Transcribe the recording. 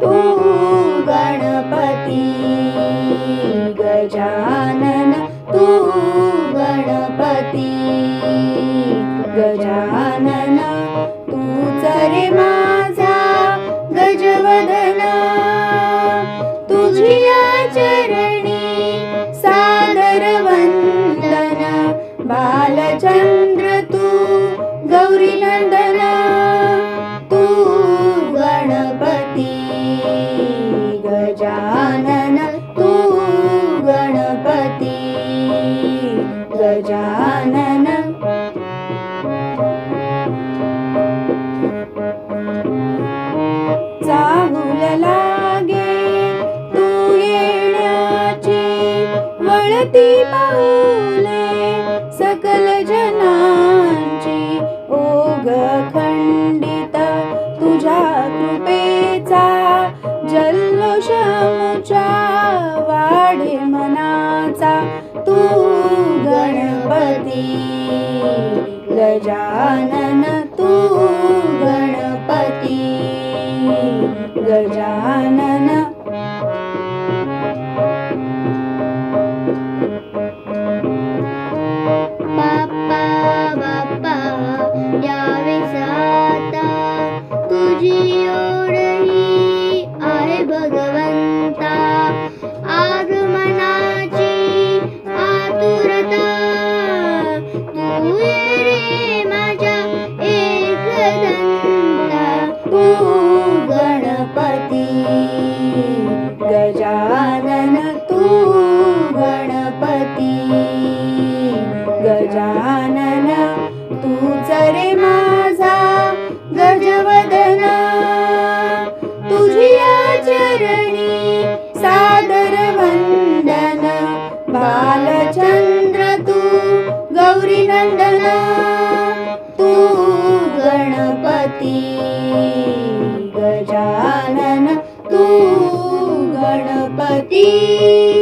तू गणपती गजानन तू गणपती गजानन तूच रे माझा गजवदना. तुझिया चरणी सादर वंदन बालचंद्र गौरी नंदना तू गणपती. गजानन तू गणपती. गजानन. चाहुल लागे तू येण्याची वळती पाऊले सकल कृपेचा जल्लोष मुच्या वाढे मनाचा तू गणपती. गजानन तू गणपती. गजानन. बाप्पा बाप्पा यावेळेस आता तुझी आहे भगवंता. आगमनाची आतुरता. तू रे माझ्या एकदंता. तू गणपती. गजानन तू गणपती. गजानन रे गणपती गजानन तू गणपती.